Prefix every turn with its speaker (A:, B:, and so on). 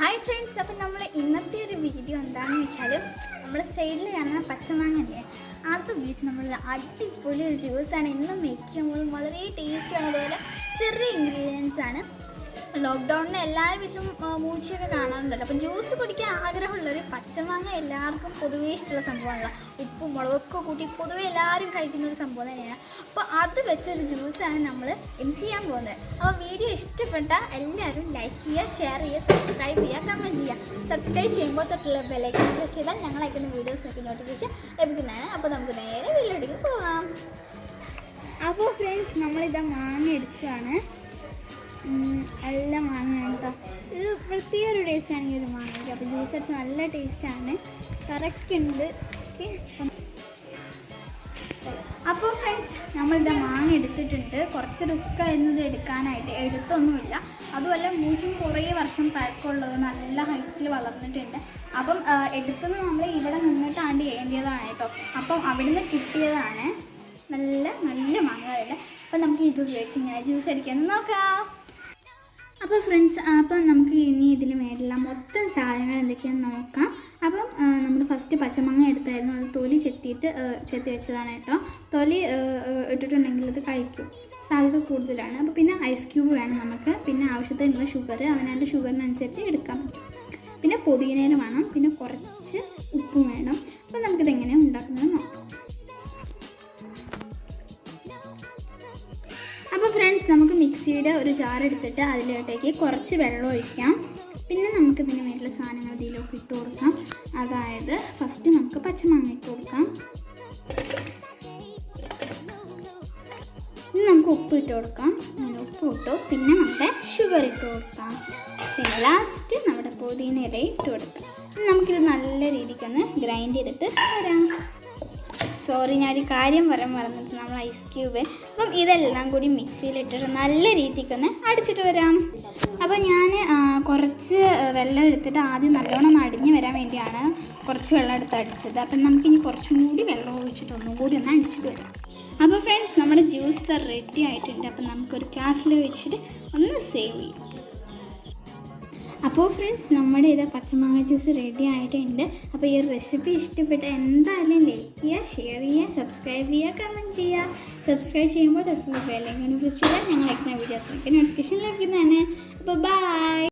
A: Hi friends അപ്പം നമ്മൾ ഇന്നത്തെ ഒരു വീഡിയോ എന്താണെന്ന് വെച്ചാൽ നമ്മൾ സൈഡിൽ കാണുന്ന പച്ചമാങ്ങല്ലേ? അത് ഉപയോഗിച്ച് നമ്മൾ അടിപൊളി ഒരു ജ്യൂസാണ് ഇന്ന് മേക്ക് ചെയ്യാൻ പോകുന്നത് വളരെ ടേസ്റ്റിയാണ് അതുപോലെ ചെറിയ ഇൻഗ്രീഡിയൻസ് ആണ്. ലോക്ക്ഡൗണിന് എല്ലാവരും വീട്ടിലും മൂച്ചിയൊക്കെ കാണാറുണ്ടല്ലോ. അപ്പം ജ്യൂസ് കുടിക്കാൻ ആഗ്രഹമുള്ളവർ പച്ചമാങ്ങ എല്ലാവർക്കും പൊതുവേ ഇഷ്ടമുള്ള സംഭവമാണല്ലോ. ഉപ്പും മുളകൊക്കെ കൂട്ടി പൊതുവേ എല്ലാവരും കഴിക്കുന്ന ഒരു സംഭവം തന്നെയാണ്. അപ്പോൾ അത് വെച്ചൊരു ജ്യൂസാണ് നമ്മൾ ഇന്ന് ചെയ്യാൻ പോകുന്നത്? അപ്പോൾ വീഡിയോ ഇഷ്ടപ്പെട്ട എല്ലാവരും ലൈക്ക് ചെയ്യുക ഷെയർ ചെയ്യുക സബ്സ്ക്രൈബ് ചെയ്യുക കമന്റ് ചെയ്യുക. സബ്സ്ക്രൈബ് ചെയ്യുമ്പോൾ തൊട്ടുള്ള ബെലൈക്കൺ പ്രസ് ചെയ്താൽ ഞങ്ങൾ അയക്കുന്ന വീഡിയോസൊക്കെ നോട്ടിഫിക്കേഷൻ ലഭിക്കുന്നതാണ്. അപ്പോൾ നമുക്ക് നേരെ വീട്ടിലേക്ക് പോകാം അപ്പോൾ ഫ്രണ്ട്സ് നമ്മളിതാ മാങ്ങ എടുക്കുകയാണ്. ഉം, നല്ല മാങ്ങയാണ് കേട്ടോ. ഇത് പ്രത്യേക ഒരു ടേസ്റ്റാണ് ഈ ഒരു മാങ്ങയ്ക്ക് അപ്പോൾ ജ്യൂസ് നല്ല ടേസ്റ്റാണ് കറക്റ്റ് ഉണ്ട്. അപ്പോൾ ഫ്രണ്ട്സ് നമ്മളിത് മാങ്ങ എടുത്തിട്ടുണ്ട്. കുറച്ച് റിസ്ക് ആയിരുന്നു എടുക്കാനായിട്ട്. എടുത്തൊന്നുമില്ല. അതുമല്ല മൂച്ചും കുറേ വർഷം പഴക്കമുള്ളത് നല്ല ഹൈറ്റിൽ വളർന്നിട്ടുണ്ട്. അപ്പം എടുത്തത് നമ്മൾ ഇവിടെ നിന്നിട്ടാണ്ട് ചെയ്യേണ്ടതാണ് കേട്ടോ. അപ്പം അവിടുന്ന് കിട്ടിയതാണ് നല്ല നല്ല മാങ്ങകളുണ്ട് അപ്പം നമുക്ക് ഇത് ഉപയോഗിച്ച് ഇങ്ങനെ ജ്യൂസ് അടിക്കാൻ നോക്കാം. അപ്പോൾ ഫ്രണ്ട്സ് അപ്പം നമുക്ക് ഇനി ഇതിൽ മേലുള്ള മൊത്തം സാധനങ്ങൾ എന്തൊക്കെയാണെന്ന് നോക്കാം. അപ്പം നമ്മൾ ഫസ്റ്റ് പച്ചമാങ്ങ എടുത്തായിരുന്നു. അത് തൊലി ചെത്തിയിട്ട് ചെത്തി വെച്ചതാണ് കേട്ടോ. തൊലി ഇട്ടിട്ടുണ്ടെങ്കിൽ അത് കഴിക്കും. സാധ്യത കൂടുതലാണ്. അപ്പോൾ പിന്നെ ഐസ് ക്യൂബ് വേണം നമുക്ക്. പിന്നെ ആവശ്യത്തിനുള്ള ഷുഗർ അവനവന്റെ ഷുഗറിനനുസരിച്ച് എടുക്കാൻ പറ്റും. പിന്നെ പുതിയനേരം വേണം. പിന്നെ കുറച്ച് ഉപ്പും വേണം. അപ്പോൾ നമുക്കിതെങ്ങനെ ഉണ്ടാക്കുന്നത്? അപ്പോൾ ഫ്രണ്ട്സ് നമുക്ക് മിക്സിയുടെ ഒരു ജാർ എടുത്തിട്ട് അതിലോട്ടേക്ക് കുറച്ച് വെള്ളം ഒഴിക്കാം. പിന്നെ നമുക്ക് ഇതിന് വേണ്ടിയുള്ള സാധനങ്ങൾ ഇതിലേക്ക് ഇട്ട് കൊടുക്കാം. അതായത് ഫസ്റ്റ് നമുക്ക് പച്ചമാങ്ങ ഇട്ട് കൊടുക്കാം. ഇനി നമുക്ക് ഉപ്പ് ഇട്ട് കൊടുക്കാം. അങ്ങനെ ഉപ്പ് ഇട്ടു. പിന്നെ നമ്മുടെ ഷുഗർ ഇട്ട് കൊടുക്കാം. പിന്നെ ലാസ്റ്റ് നമ്മുടെ ഇല ഇട്ട് കൊടുക്കാം. നമുക്കിത് നല്ല രീതിക്കൊന്ന് ഗ്രൈൻഡ് ചെയ്തിട്ട് വരാം. സോറി ഞാൻ ഞാനൊരു കാര്യം പറയാൻ മറന്നിട്ട് നമ്മൾ ഐസ് ക്യൂബ് അപ്പം ഇതെല്ലാം കൂടി മിക്സിയിലിട്ടിട്ട് നല്ല രീതിക്കൊന്ന് അടിച്ചിട്ട് വരാം. അപ്പോൾ ഞാൻ കുറച്ച് വെള്ളം എടുത്തിട്ട് ആദ്യം നല്ലോണം അടിഞ്ഞ് വരാൻ വേണ്ടിയാണ് കുറച്ച് വെള്ളം എടുത്ത് അടിച്ചത്. അപ്പം നമുക്കിനി കുറച്ചും കൂടി വെള്ളം ഒഴിച്ചിട്ട് ഒന്നും കൂടി ഒന്ന് അടിച്ചിട്ട് വരാം. അപ്പോൾ ഫ്രണ്ട്സ് നമ്മുടെ ജ്യൂസ് റെഡി ആയിട്ടുണ്ട്. അപ്പം നമുക്കൊരു ഗ്ലാസ്സിൽ വെച്ചിട്ട് ഒന്ന് സേവ് ചെയ്യാം. അപ്പോൾ ഫ്രണ്ട്സ് നമ്മുടെ ഇത് പച്ചമാങ്ങ ജ്യൂസ് റെഡി ആയിട്ടുണ്ട്. അപ്പോൾ ഈ റെസിപ്പി ഇഷ്ടപ്പെട്ട എന്തായാലും ലൈക്ക് ചെയ്യുക ഷെയർ ചെയ്യുക സബ്സ്ക്രൈബ് ചെയ്യുക കമന്റ് ചെയ്യുക. സബ്സ്ക്രൈബ് ചെയ്യുമ്പോൾ തൊട്ടുള്ള ബെല്ലൈക്കൺ പ്രസ് ചെയ്യുക ഞങ്ങൾ അയക്കുന്ന വീഡിയോസിലേക്ക് നോട്ടിഫിക്കേഷൻ ലഭിക്കുന്നതാണ്. അപ്പോൾ ബൈ